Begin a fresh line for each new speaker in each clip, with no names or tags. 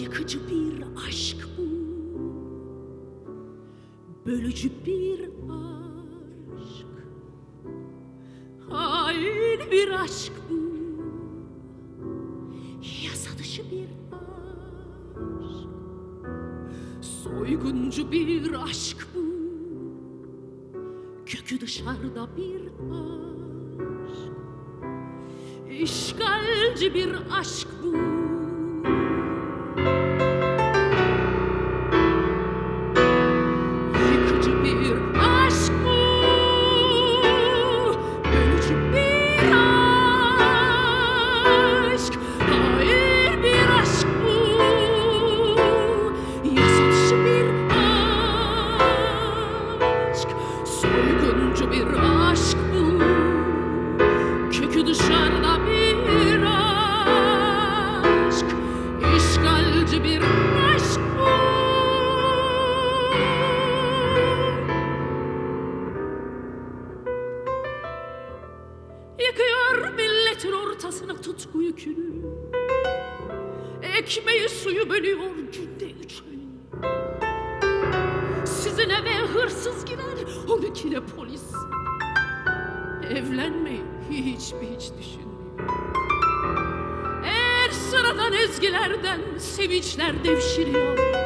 Yıkıcı bir aşk bu. Bölücü bir aşk. Hain bir aşk bu. Yasa dışı bir aşk. Soyguncu bir aşk bu. Kökü dışarıda bir aşk. İşgalci bir aşk bu İşgalci bir aşk bu Yıkıyor milletin ortasına tutku yükünü. Ekmeği suyu bölüyor günde üç öğün Sizin eve hırsız girer on ikide polis. Evlenmeyi hiç hiç düşünmüyor sıradan ezgilerden sevinçler devşiriyor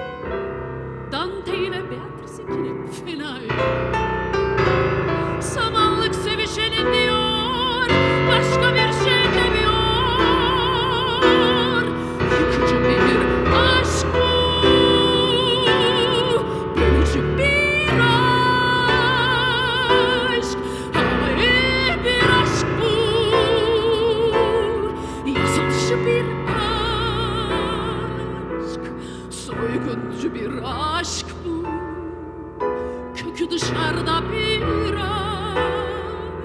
dışarıda bir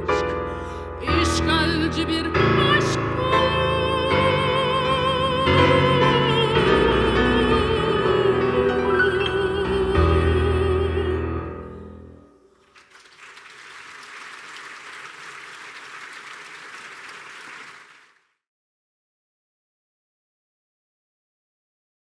aşk. İşgalci bir